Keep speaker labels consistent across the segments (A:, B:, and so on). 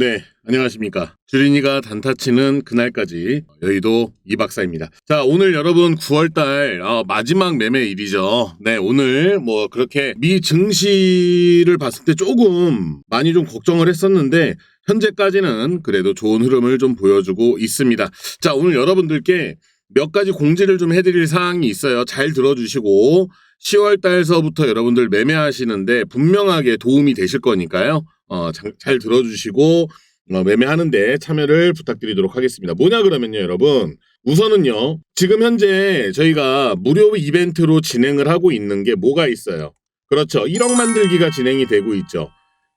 A: 네, 안녕하십니까. 주린이가 단타 치는 그날까지 여의도 이 박사입니다. 자, 오늘 여러분 9월달 어, 마지막 매매일이죠. 네, 오늘 뭐 그렇게 미 증시를 봤을 때 조금 많이 좀 걱정을 했었는데 현재까지는 그래도 좋은 흐름을 좀 보여주고 있습니다. 자, 오늘 여러분들께 몇 가지 공지를 좀 해드릴 사항이 있어요. 잘 들어주시고 10월 달서부터 여러분들 매매하시는데 분명하게 도움이 되실 거니까요. 어, 잘, 잘 들어주시고 어, 매매하는데 참여를 부탁드리도록 하겠습니다. 뭐냐 그러면요, 여러분. 우선은요. 지금 현재 저희가 무료 이벤트로 진행을 하고 있는 게 뭐가 있어요? 그렇죠. 1억 만들기가 진행이 되고 있죠.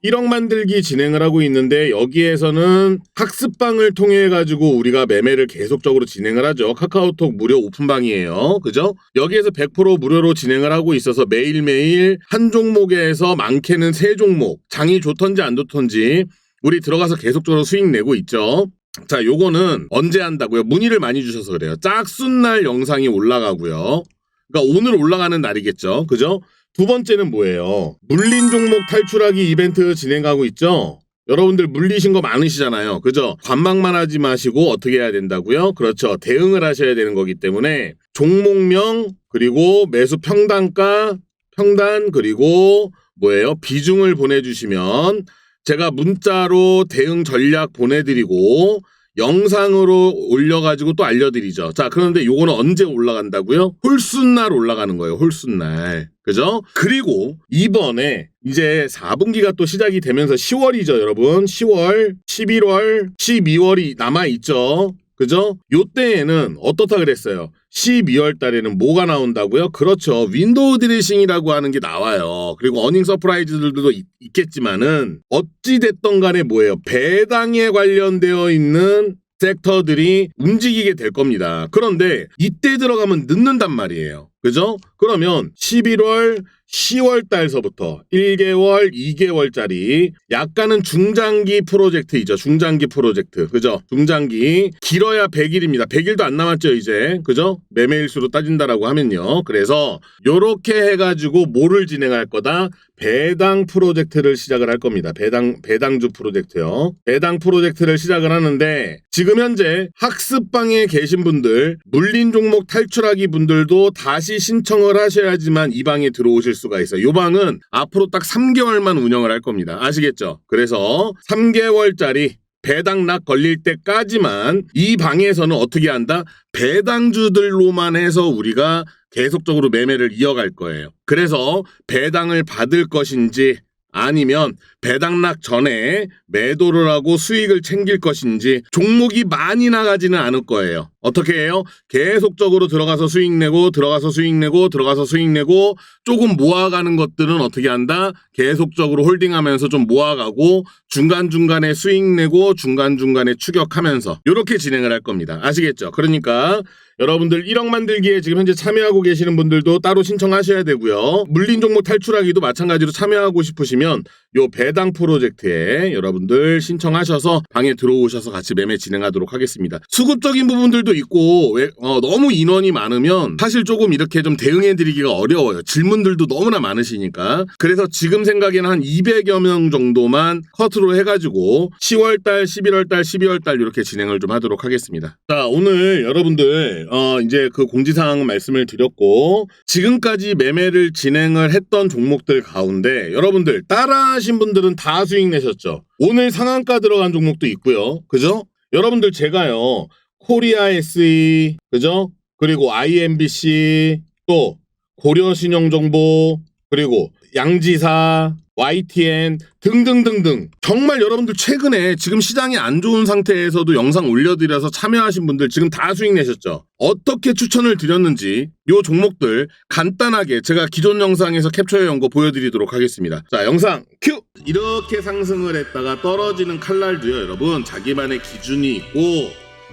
A: 1억 만들기 진행을 하고 있는데 여기에서는 학습방을 통해 가지고 우리가 매매를 계속적으로 진행을 하죠. 카카오톡 무료 오픈방이에요. 그죠? 여기에서 100% 무료로 진행을 하고 있어서 매일매일 한 종목에서 많게는 세 종목, 장이 좋던지 안 좋던지 우리 들어가서 계속적으로 수익 내고 있죠. 자, 요거는 언제 한다고요? 문의를 많이 주셔서 그래요. 짝순날 영상이 올라가고요. 그러니까 오늘 올라가는 날이겠죠. 그죠? 두 번째는 뭐예요? 물린 종목 탈출하기 이벤트 진행하고 있죠? 여러분들 물리신 거 많으시잖아요. 그죠? 관망만 하지 마시고 어떻게 해야 된다고요? 그렇죠. 대응을 하셔야 되는 거기 때문에 종목명 그리고 매수 평단가, 평단 그리고 뭐예요? 비중을 보내주시면 제가 문자로 대응 전략 보내드리고 영상으로 올려가지고 또 알려드리죠. 자, 그런데 요거는 언제 올라간다고요? 홀순날 올라가는 거예요. 홀순날. 그죠? 그리고 이번에 이제 4분기가 또 시작이 되면서 10월이죠, 여러분. 10월, 11월, 12월이 남아있죠. 그죠? 요때에는 어떻다 그랬어요? 12월 달에는 뭐가 나온다고요? 그렇죠. 윈도우 드레싱이라고 하는 게 나와요. 그리고 어닝 서프라이즈들도 있, 있겠지만은 어찌됐던 간에 뭐예요? 배당에 관련되어 있는 섹터들이 움직이게 될 겁니다. 그런데 이때 들어가면 늦는단 말이에요. 그죠? 그러면 11월, 10월 달서부터 1개월, 2개월짜리 약간은 중장기 프로젝트이죠. 중장기 프로젝트. 그죠? 중장기. 길어야 100일입니다. 100일도 안 남았죠, 이제. 그죠? 매매일수로 따진다라고 하면요. 그래서 요렇게 해 가지고 뭐를 진행할 거다? 배당 프로젝트를 시작을 할 겁니다. 배당, 배당주 프로젝트요. 배당 프로젝트를 시작을 하는데 지금 현재 학습방에 계신 분들, 물린 종목 탈출하기 분들도 다시 신청을 하셔야지만 이 방에 들어오실 수가 있어요. 이 방은 앞으로 딱 3개월만 운영을 할 겁니다. 아시겠죠? 그래서 3개월짜리 배당락 걸릴 때까지만 이 방에서는 어떻게 한다? 배당주들로만 해서 우리가 계속적으로 매매를 이어갈 거예요. 그래서 배당을 받을 것인지 아니면 배당락 전에 매도를 하고 수익을 챙길 것인지 종목이 많이 나가지는 않을 거예요. 어떻게 해요? 계속적으로 들어가서 수익 내고 들어가서 수익 내고 들어가서 수익 내고 조금 모아가는 것들은 어떻게 한다? 계속적으로 홀딩하면서 좀 모아가고 중간중간에 수익 내고 중간중간에 추격하면서 이렇게 진행을 할 겁니다. 아시겠죠? 그러니까 여러분들 1억 만들기에 지금 현재 참여하고 계시는 분들도 따로 신청하셔야 되고요. 물린 종목 탈출하기도 마찬가지로 참여하고 싶으시면 요 배당 프로젝트에 여러분들 신청하셔서 방에 들어오셔서 같이 매매 진행하도록 하겠습니다. 수급적인 부분들도 있고 왜, 어, 너무 인원이 많으면 사실 조금 이렇게 좀 대응해드리기가 어려워요. 질문들도 너무나 많으시니까. 그래서 지금 생각에는 한 200여 명 정도만 커트로 해가지고 10월달, 11월달, 12월달 이렇게 진행을 좀 하도록 하겠습니다. 자 오늘 여러분들 어, 이제 그 공지사항 말씀을 드렸고 지금까지 매매를 진행을 했던 종목들 가운데 여러분들 따라하신 분들은 다 수익 내셨죠. 오늘 상한가 들어간 종목도 있고요. 그죠? 여러분들 제가요. 코리아 SE 그죠? 그리고 IMBC 또 고려신용정보 그리고 양지사 YTN 등등등등. 정말 여러분들 최근에 지금 시장이 안 좋은 상태에서도 영상 올려드려서 참여하신 분들 지금 다 수익 내셨죠? 어떻게 추천을 드렸는지 요 종목들 간단하게 제가 기존 영상에서 캡처해 온 거 보여드리도록 하겠습니다. 자 영상 큐 이렇게 상승을 했다가 떨어지는 칼날도요 여러분. 자기만의 기준이 있고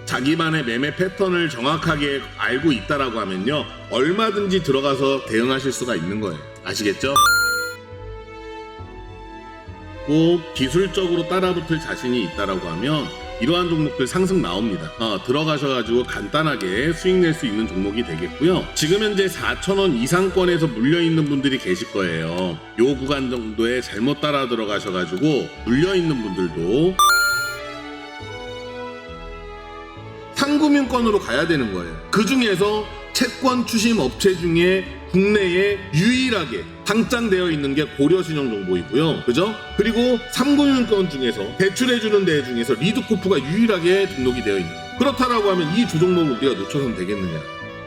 A: 자기만의 매매 패턴을 정확하게 알고 있다라고 하면요 얼마든지 들어가서 대응하실 수가 있는 거예요. 아시겠죠? 있고 기술적으로 따라붙을 자신이 있다라고 하면 이러한 종목들 상승 나옵니다. 어, 들어가셔가지고 간단하게 수익 낼 수 있는 종목이 되겠고요. 지금 현재 4천원 이상권에서 물려있는 분들이 계실 거예요. 요 구간 정도에 잘못 따라 들어가셔가지고 물려있는 분들도 상금융권으로 가야 되는 거예요. 그 중에서 채권 추심 업체 중에 국내에 유일하게 당장되어 있는 게 고려신용정보이고요. 그죠? 그리고 3금융권 중에서 대출해주는 데 중에서 리드코프가 유일하게 등록이 되어 있는. 그렇다라고 하면 이 두 종목을 우리가 놓쳐서는 되겠느냐.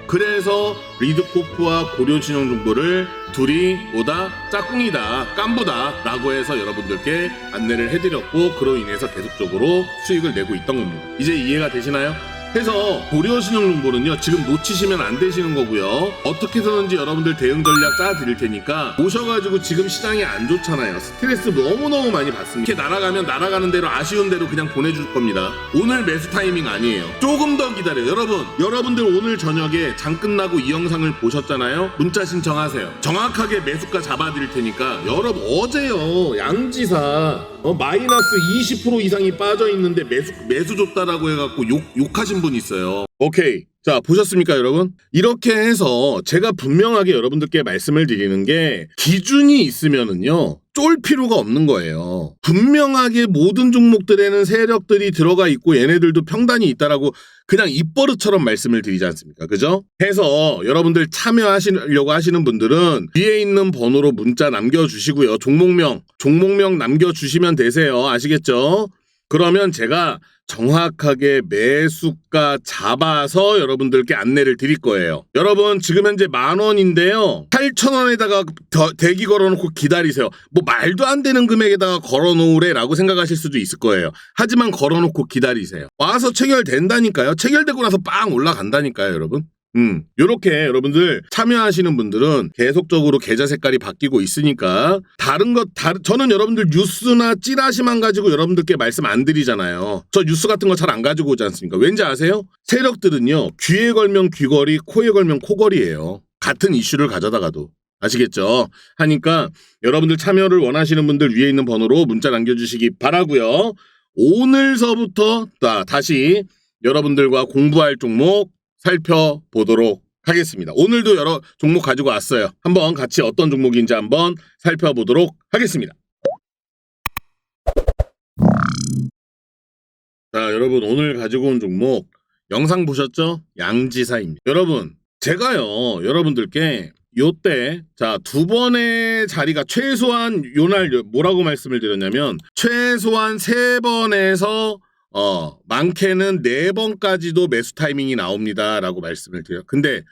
A: 그래서 리드코프와 고려신용정보를 둘이 뭐다 짝꿍이다 깐부다 라고 해서 여러분들께 안내를 해드렸고 그로 인해서 계속적으로 수익을 내고 있던 겁니다 이제 이해가 되시나요? 해서 고려 신용정보는요 지금 놓치시면 안 되시는 거고요. 어떻게 해서든지 여러분들 대응 전략 짜 드릴 테니까 오셔가지고 지금 시장이 안 좋잖아요. 스트레스 너무너무 많이 받습니다. 이렇게 날아가면 날아가는 대로 아쉬운 대로 그냥 보내줄 겁니다. 오늘 매수 타이밍 아니에요. 조금 더 기다려요. 여러분 여러분들 오늘 저녁에 장 끝나고 이 영상을 보셨잖아요? 문자 신청하세요. 정확하게 매수가 잡아드릴 테니까 여러분 어제요 양지사 어, 마이너스 20% 이상이 빠져 있는데 매수 매수 줬다라고 해갖고 욕 욕하신 분 있어요. 오케이. 자, 보셨습니까, 여러분? 이렇게 해서 제가 분명하게 여러분들께 말씀을 드리는 게 기준이 있으면은요. 쫄 필요가 없는 거예요. 분명하게 모든 종목들에는 세력들이 들어가 있고 얘네들도 평단이 있다라고 그냥 입버릇처럼 말씀을 드리지 않습니까? 그죠? 해서 여러분들 참여하시려고 하시는 분들은 뒤에 있는 번호로 문자 남겨주시고요. 종목명, 종목명 남겨주시면 되세요. 아시겠죠? 그러면 제가 정확하게 매수가 잡아서 여러분들께 안내를 드릴 거예요. 여러분 지금 현재 만 원인데요. 8천 원에다가 더- 대기 걸어놓고 기다리세요. 뭐 말도 안 되는 금액에다가 걸어놓으래라고 생각하실 수도 있을 거예요. 하지만 걸어놓고 기다리세요. 와서 체결된다니까요. 체결되고 나서 빵 올라간다니까요, 여러분. 음, 요렇게 여러분들 참여하시는 분들은 계속적으로 계좌 색깔이 바뀌고 있으니까 다른 것, 다른, 저는 여러분들 뉴스나 찌라시만 가지고 여러분들께 말씀 안 드리잖아요. 저 뉴스 같은 거 잘 안 가지고 오지 않습니까? 왠지 아세요? 세력들은요, 귀에 걸면 귀걸이, 코에 걸면 코걸이에요. 같은 이슈를 가져다가도. 아시겠죠? 하니까 여러분들 참여를 원하시는 분들 위에 있는 번호로 문자 남겨주시기 바라고요 오늘서부터 다- 다시 여러분들과 공부할 종목 살펴보도록 하겠습니다. 오늘도 여러 종목 가지고 왔어요. 한번 같이 어떤 종목인지 한번 살펴보도록 하겠습니다. 자, 여러분 오늘 가지고 온 종목 영상 보셨죠? 양지사입니다. 여러분, 제가요, 여러분들께 요때 자, 두 번의 자리가 최소한 요날 뭐라고 말씀을 드렸냐면 최소한 세 번에서 어, 많게는 네 번까지도 매수 타이밍이 나옵니다라고 말씀을 드려요. 근데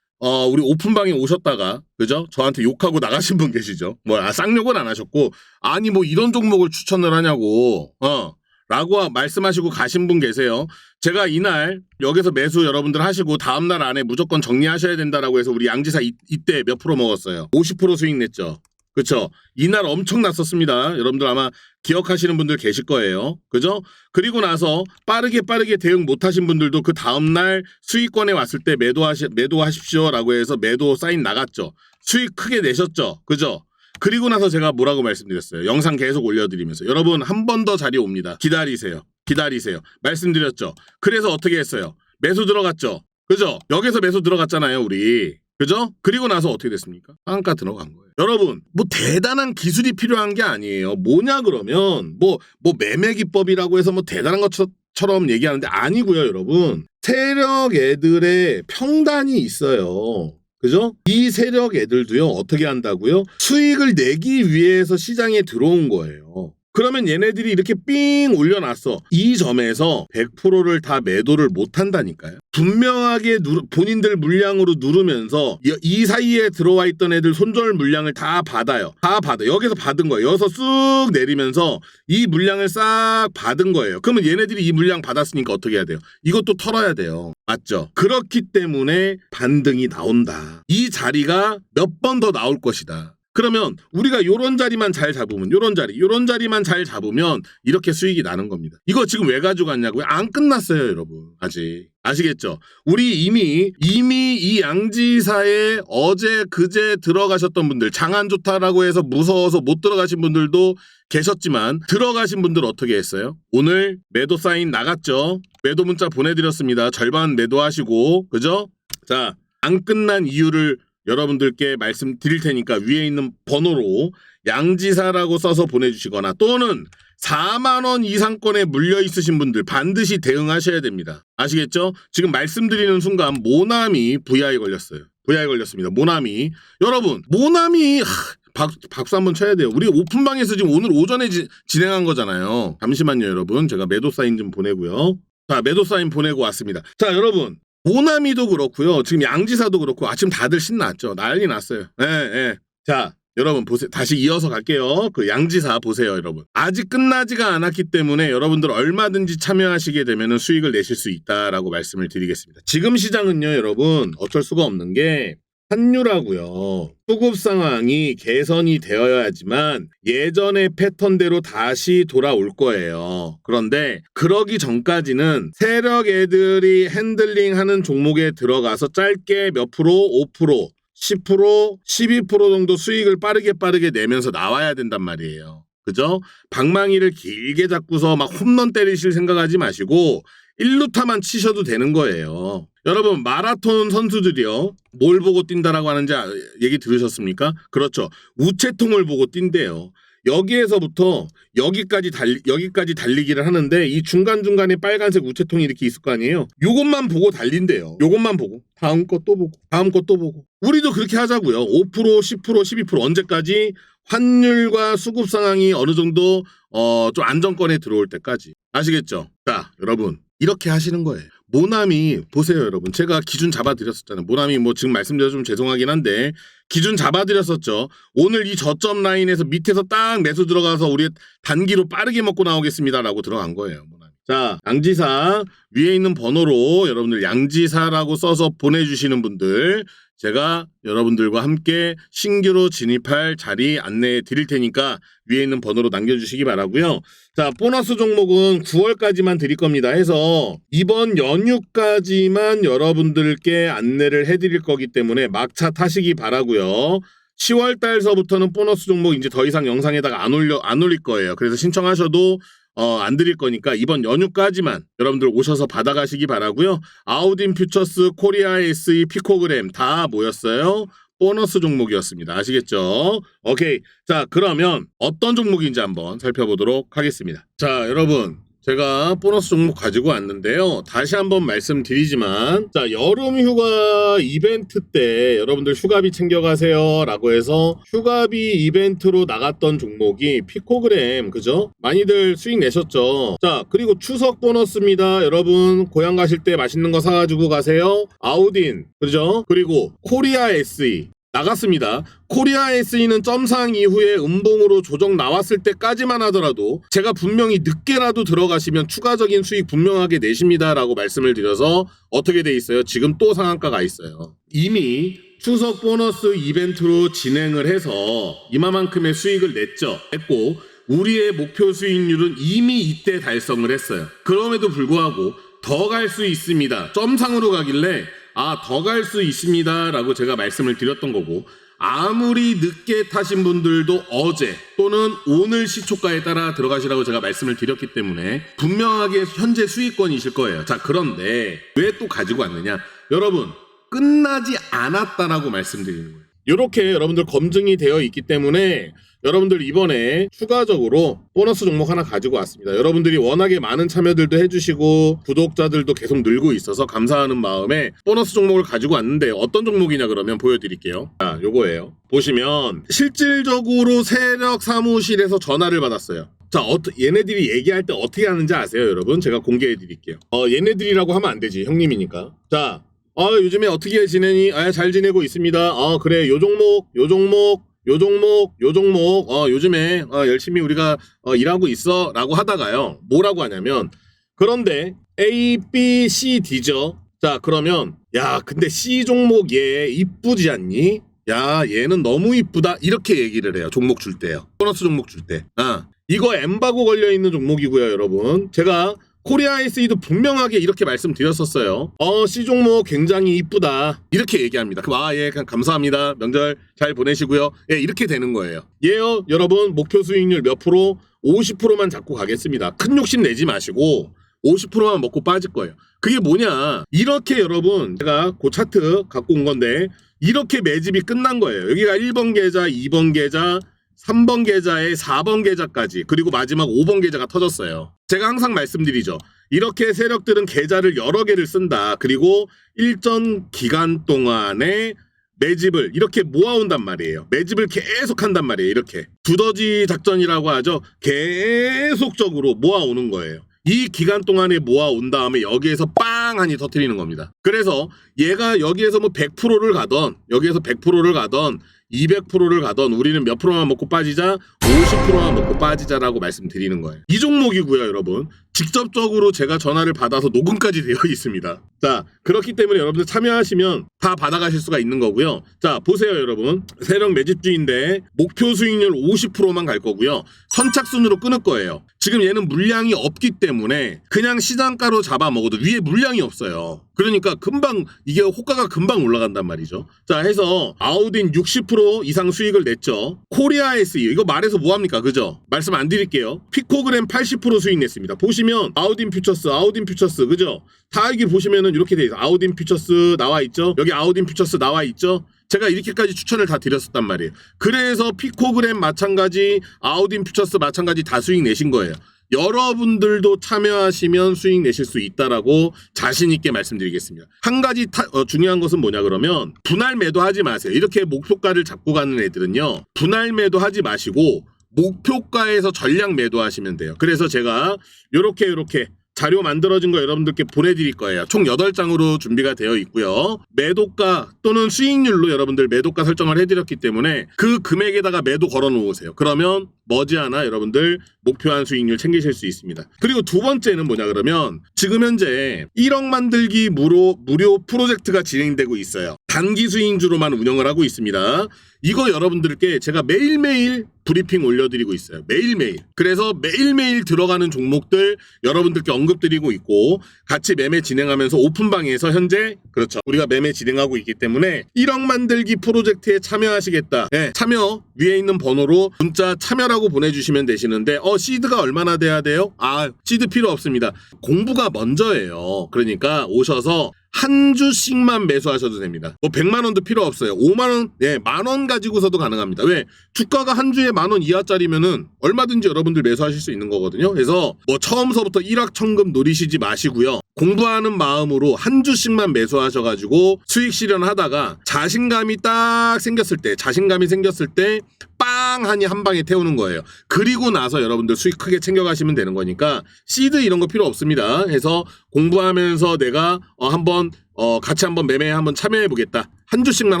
A: 어, 우리 오픈방에 오셨다가 그죠? 저한테 욕하고 나가신 분 계시죠? 뭐 아, 쌍욕은 안 하셨고 아니 뭐 이런 종목을 추천을 하냐고 어. 라고 말씀하시고 가신 분 계세요. 제가 이날 여기서 매수 여러분들 하시고 다음 날 안에 무조건 정리하셔야 된다라고 해서 우리 양지사 이, 이때 몇 프로 먹었어요? 50% 수익 냈죠. 그쵸? 이날 엄청 났었습니다. 여러분들 아마 기억하시는 분들 계실 거예요. 그죠? 그리고 나서 빠르게 빠르게 대응 못 하신 분들도 그 다음날 수익권에 왔을 때 매도하시, 매도하십시오 라고 해서 매도 사인 나갔죠. 수익 크게 내셨죠. 그죠? 그리고 나서 제가 뭐라고 말씀드렸어요. 영상 계속 올려드리면서. 여러분, 한 번 더 자리 옵니다. 기다리세요. 기다리세요. 말씀드렸죠. 그래서 어떻게 했어요? 매수 들어갔죠. 그죠? 여기서 매수 들어갔잖아요, 우리. 그죠? 그리고 나서 어떻게 됐습니까? 한가 들어간 거예요. 여러분, 뭐 대단한 기술이 필요한 게 아니에요. 뭐냐 그러면 뭐뭐 매매 기법이라고 해서 뭐 대단한 것처럼 얘기하는데 아니고요, 여러분. 세력 애들의 평단이 있어요. 그죠? 이 세력 애들도요, 어떻게 한다고요? 수익을 내기 위해서 시장에 들어온 거예요. 그러면 얘네들이 이렇게 삥 올려놨어. 이 점에서 100%를 다 매도를 못 한다니까요. 분명하게 누르- 본인들 물량으로 누르면서 이, 이 사이에 들어와 있던 애들 손절 물량을 다 받아요. 다 받아. 여기서 받은 거예요. 여기서 쑥 내리면서 이 물량을 싹 받은 거예요. 그러면 얘네들이 이 물량 받았으니까 어떻게 해야 돼요? 이것도 털어야 돼요. 맞죠? 그렇기 때문에 반등이 나온다. 이 자리가 몇 번 더 나올 것이다. 그러면 우리가 요런 자리만 잘 잡으면 요런 자리 요런 자리만 잘 잡으면 이렇게 수익이 나는 겁니다. 이거 지금 왜 가져갔냐고요? 안 끝났어요, 여러분. 아직. 아시겠죠? 우리 이미 이미 이 양지사에 어제 그제 들어가셨던 분들 장안 좋다라고 해서 무서워서 못 들어가신 분들도 계셨지만 들어가신 분들 어떻게 했어요? 오늘 매도 사인 나갔죠? 매도 문자 보내드렸습니다. 절반 매도하시고 그죠? 자, 안 끝난 이유를 여러분들께 말씀드릴 테니까 위에 있는 번호로 양지사라고 써서 보내주시거나 또는 4만 원 이상권에 물려 있으신 분들 반드시 대응하셔야 됩니다. 아시겠죠? 지금 말씀드리는 순간 모나미 VI 걸렸어요. VI 걸렸습니다. 모나미 여러분 모나미 하, 박, 박수 한번 쳐야 돼요. 우리 오픈방에서 지금 오늘 오전에 지- 진행한 거잖아요. 잠시만요, 여러분. 제가 매도 사인 좀 보내고요. 자, 매도 사인 보내고 왔습니다. 자, 여러분. 모나미도 그렇고요. 지금 양지사도 그렇고 아침 다들 신났죠. 난리 났어요. 예, 예. 자, 여러분 보세요. 다시 이어서 갈게요. 그 양지사 보세요, 여러분. 아직 끝나지가 않았기 때문에 여러분들 얼마든지 참여하시게 되면 수익을 내실 수 있다라고 말씀을 드리겠습니다. 지금 시장은요, 여러분 어쩔 수가 없는 게 환율하고요. 수급 상황이 개선이 되어야지만 예전의 패턴대로 다시 돌아올 거예요. 그런데 그러기 전까지는 세력 애들이 핸들링하는 종목에 들어가서 짧게 몇 프로, 5%, 10%, 12% 정도 수익을 빠르게 빠르게 내면서 나와야 된단 말이에요. 그죠? 방망이를 길게 잡고서 막 홈런 때리실 생각하지 마시고 1루타만 치셔도 되는 거예요. 여러분 마라톤 선수들이요. 뭘 보고 뛴다라고 하는지 아- 얘기 들으셨습니까? 그렇죠. 우체통을 보고 뛴대요. 여기에서부터 여기까지 달 여기까지 달리기를 하는데 이 중간 중간에 빨간색 우체통이 이렇게 있을 거 아니에요. 요것만 보고 달린대요. 요것만 보고 다음 것또 보고 다음 것또 보고 우리도 그렇게 하자고요. 5% 10% 12% 언제까지 환율과 수급 상황이 어느 정도 어 좀 안정권에 들어올 때까지 아시겠죠? 자 여러분 이렇게 하시는 거예요. 모나미 보세요 여러분 제가 기준 잡아드렸었잖아요. 모나미 뭐 지금 말씀드려 좀 죄송하긴 한데 기준 잡아드렸었죠. 오늘 이 저점 라인에서 밑에서 딱 매수 들어가서 우리 단기로 빠르게 먹고 나오겠습니다라고 들어간 거예요. 모나미. 자 양지사 위에 있는 번호로 여러분들 양지사라고 써서 보내주시는 분들 제가 여러분들과 함께 신규로 진입할 자리 안내해 드릴 테니까 위에 있는 번호로 남겨주시기 바라고요. 자, 보너스 종목은 9월까지만 드릴 겁니다. 해서 이번 연휴까지만 여러분들께 안내를 해드릴 거기 때문에 막차 타시기 바라고요. 10월 달서부터는 보너스 종목 이제 더 이상 영상에다가 안 올려 안 올릴 거예요. 그래서 신청하셔도 어, 안 드릴 거니까 이번 연휴까지만 여러분들 오셔서 받아가시기 바라고요. 아우딘 퓨처스, 코리아 SE, 피코그램 다 모였어요. 보너스 종목이었습니다. 아시겠죠? 오케이. 자, 그러면 어떤 종목인지 한번 살펴보도록 하겠습니다. 자, 여러분. 제가 보너스 종목 가지고 왔는데요. 다시 한번 말씀드리지만, 자, 여름 휴가 이벤트 때 여러분들 휴가비 챙겨가세요. 라고 해서 휴가비 이벤트로 나갔던 종목이 피코그램, 그죠? 많이들 수익 내셨죠? 자, 그리고 추석 보너스입니다. 여러분, 고향 가실 때 맛있는 거 사가지고 가세요. 아우딘, 그죠? 그리고 코리아 SE. 나갔습니다. 코리아 SE는 점상 이후에 음봉으로 조정 나왔을 때까지만 하더라도 제가 분명히 늦게라도 들어가시면 추가적인 수익 분명하게 내십니다라고 말씀을 드려서 어떻게 돼 있어요? 지금 또 상한가가 있어요. 이미 추석 보너스 이벤트로 진행을 해서 이마만큼의 수익을 냈죠. 했고 우리의 목표 수익률은 이미 이때 달성을 했어요. 그럼에도 불구하고 더 갈 수 있습니다. 점상으로 가길래 아, 더 갈 수 있습니다. 라고 제가 말씀을 드렸던 거고, 아무리 늦게 타신 분들도 어제 또는 오늘 시초가에 따라 들어가시라고 제가 말씀을 드렸기 때문에 분명하게 현재 수익권이실 거예요. 자, 그런데 왜 또 가지고 왔느냐? 여러분, 끝나지 않았다라고 말씀드리는 거예요. 이렇게 여러분들 검증이 되어 있기 때문에 여러분들 이번에 추가적으로 보너스 종목 하나 가지고 왔습니다. 여러분들이 워낙에 많은 참여들도 해주시고 구독자들도 계속 늘고 있어서 감사하는 마음에 보너스 종목을 가지고 왔는데 어떤 종목이냐 그러면 보여드릴게요. 자, 요거예요. 보시면 실질적으로 세력 사무실에서 전화를 받았어요. 자, 어떠, 얘네들이 얘기할 때 어떻게 하는지 아세요, 여러분? 제가 공개해 드릴게요. 어, 얘네들이라고 하면 안 되지, 형님이니까. 자, 아, 요즘에 어떻게 지내니? 아, 잘 지내고 있습니다. 아, 그래, 요 종목, 요 종목, 요 종목, 요 종목, 어, 요즘에 어, 열심히 우리가 어, 일하고 있어. 라고 하다가요. 뭐라고 하냐면, 그런데 A, B, C, D죠. 자, 그러면, 야, 근데 C 종목 얘 이쁘지 않니? 야, 얘는 너무 이쁘다. 이렇게 얘기를 해요. 종목 줄 때요. 보너스 종목 줄 때. 아, 이거 엠바고 걸려있는 종목이고요, 여러분. 제가 코리아 SE도 분명하게 이렇게 말씀드렸었어요. 어, C 종목 굉장히 이쁘다. 이렇게 얘기합니다. 그럼 아, 예, 감사합니다. 명절 잘 보내시고요. 예, 이렇게 되는 거예요. 예요, 여러분. 목표 수익률 몇 프로? 50%만 잡고 가겠습니다. 큰 욕심 내지 마시고 50%만 먹고 빠질 거예요. 그게 뭐냐? 이렇게 여러분, 제가 그 차트 갖고 온 건데 이렇게 매집이 끝난 거예요. 여기가 1번 계좌, 2번 계좌, 3번 계좌에 4번 계좌까지 그리고 마지막 5번 계좌가 터졌어요. 제가 항상 말씀드리죠. 이렇게 세력들은 계좌를 여러 개를 쓴다. 그리고 일정 기간 동안에 매집을 이렇게 모아온단 말이에요. 매집을 계속 한단 말이에요. 이렇게 두더지 작전이라고 하죠. 계속적으로 모아오는 거예요. 이 기간 동안에 모아온 다음에 여기에서 빵 하니 터트리는 겁니다. 그래서 얘가 여기에서 뭐 100%를 가던 여기에서 100%를 가던 200%를 가던 우리는 몇 프로만 먹고 빠지자 50%만 먹고 빠지자라고 말씀드리는 거예요. 이 종목이고요, 여러분. 직접적으로 제가 전화를 받아서 녹음까지 되어 있습니다. 자, 그렇기 때문에 여러분들 참여하시면 다 받아가실 수가 있는 거고요. 자, 보세요, 여러분. 세력 매집주인데 목표 수익률 50%만 갈 거고요. 선착순으로 끊을 거예요. 지금 얘는 물량이 없기 때문에 그냥 시장가로 잡아 먹어도 위에 물량이 없어요. 그러니까 금방 이게 호가가 금방 올라간단 말이죠. 자, 해서 아우딘 60% 이상 수익을 냈죠. 코리아 SE 이거 말해서 뭐 합니까? 그죠? 말씀 안 드릴게요. 피코그램 80% 수익 냈습니다. 보시면 아우딘 퓨처스, 아우딘 퓨처스 그죠? 다 여기 보시면은 이렇게 돼 있어. 아우딘 퓨처스 나와 있죠? 여기 아우딘 퓨처스 나와 있죠? 제가 이렇게까지 추천을 다 드렸었단 말이에요. 그래서 피코그램 마찬가지, 아우딘 퓨처스 마찬가지 다 수익 내신 거예요. 여러분들도 참여하시면 수익 내실 수 있다라고 자신 있게 말씀드리겠습니다. 한 가지 타- 어, 중요한 것은 뭐냐 그러면 분할 매도 하지 마세요. 이렇게 목표가를 잡고 가는 애들은요. 분할 매도 하지 마시고 목표가에서 전량 매도하시면 돼요. 그래서 제가 요렇게 요렇게 자료 만들어진 거 여러분들께 보내드릴 거예요. 총 8장으로 준비가 되어 있고요. 매도가 또는 수익률로 여러분들 매도가 설정을 해드렸기 때문에 그 금액에다가 매도 걸어 놓으세요. 그러면 머지않아 여러분들 목표한 수익률 챙기실 수 있습니다. 그리고 두 번째는 뭐냐 그러면 지금 현재 1억 만들기 무료, 무료 프로젝트가 진행되고 있어요. 단기 수익주로만 운영을 하고 있습니다. 이거 여러분들께 제가 매일매일 브리핑 올려드리고 있어요. 매일매일. 그래서 매일매일 들어가는 종목들 여러분들께 언급드리고 있고 같이 매매 진행하면서 오픈방에서 현재 그렇죠. 우리가 매매 진행하고 있기 때문에 1억 만들기 프로젝트에 참여하시겠다. 네, 참여 위에 있는 번호로 문자 참여라고 보내주시면 되시는데 어 시드가 얼마나 돼야 돼요? 아 시드 필요 없습니다. 공부가 먼저예요. 그러니까 오셔서 한 주씩만 매수하셔도 됩니다. 뭐 100만 원도 필요 없어요. 5만 원, 예, 만원 가지고서도 가능합니다. 왜? 주가가 한 주에 만 원 이하짜리면은 얼마든지 여러분들 매수하실 수 있는 거거든요. 그래서 뭐 처음서부터 일확천금 노리시지 마시고요. 공부하는 마음으로 한 주씩만 매수하셔가지고 수익 실현하다가 자신감이 딱 생겼을 때, 자신감이 생겼을 때 빵 하니 한 방에 태우는 거예요. 그리고 나서 여러분들 수익 크게 챙겨가시면 되는 거니까 시드 이런 거 필요 없습니다. 해서 공부하면서 내가 어, 한번 어, 같이 한번 매매에 한번 참여해 보겠다. 한 주씩만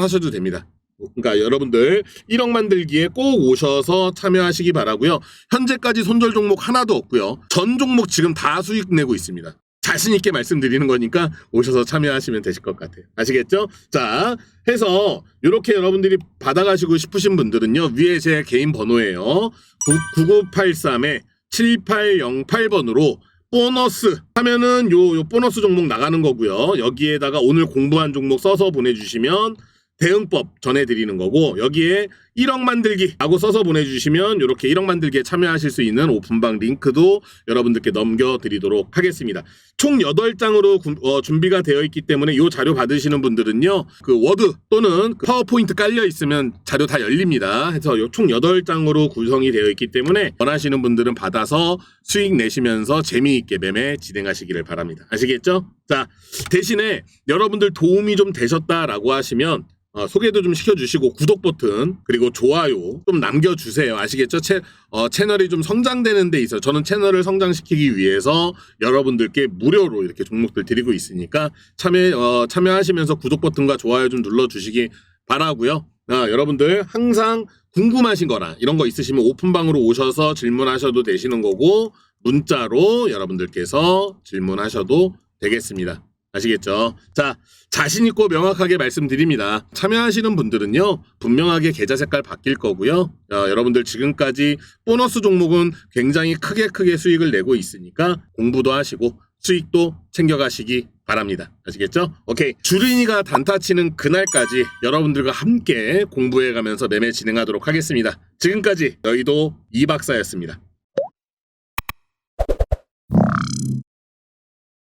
A: 하셔도 됩니다. 그러니까 여러분들 1억 만들기에 꼭 오셔서 참여하시기 바라고요. 현재까지 손절 종목 하나도 없고요. 전 종목 지금 다 수익 내고 있습니다. 자신 있게 말씀드리는 거니까 오셔서 참여하시면 되실 것 같아요. 아시겠죠? 자, 해서 이렇게 여러분들이 받아가시고 싶으신 분들은요. 위에 제 개인 번호예요. 9983에 7808번으로 보너스 하면은 요, 요 보너스 종목 나가는 거고요. 여기에다가 오늘 공부한 종목 써서 보내주시면 대응법 전해드리는 거고 여기에 1억 만들기라고 써서 보내주시면 이렇게 1억 만들기에 참여하실 수 있는 오픈방 링크도 여러분들께 넘겨드리도록 하겠습니다. 총 8장으로 준비가 되어 있기 때문에 이 자료 받으시는 분들은요. 그 워드 또는 그 파워포인트 깔려 있으면 자료 다 열립니다. 해서 요총 8장으로 구성이 되어 있기 때문에 원하시는 분들은 받아서 수익 내시면서 재미있게 매매 진행하시기를 바랍니다. 아시겠죠? 자, 대신에 여러분들 도움이 좀 되셨다라고 하시면 어, 소개도 좀 시켜주시고 구독 버튼 그리고 좋아요 좀 남겨주세요 아시겠죠? 채, 어, 채널이 좀 성장되는 데 있어 저는 채널을 성장시키기 위해서 여러분들께 무료로 이렇게 종목들 드리고 있으니까 참여 어, 참여하시면서 구독 버튼과 좋아요 좀 눌러주시기 바라고요. 아, 여러분들 항상 궁금하신 거나 이런 거 있으시면 오픈방으로 오셔서 질문하셔도 되시는 거고 문자로 여러분들께서 질문하셔도 되겠습니다. 아시겠죠? 자, 자신 있고 명확하게 말씀드립니다. 참여하시는 분들은요, 분명하게 계좌 색깔 바뀔 거고요. 어, 여러분들 지금까지 보너스 종목은 굉장히 크게 크게 수익을 내고 있으니까 공부도 하시고 수익도 챙겨가시기 바랍니다. 아시겠죠? 오케이. 주린이가 단타 치는 그날까지 여러분들과 함께 공부해 가면서 매매 진행하도록 하겠습니다. 지금까지 여의도 이 박사였습니다.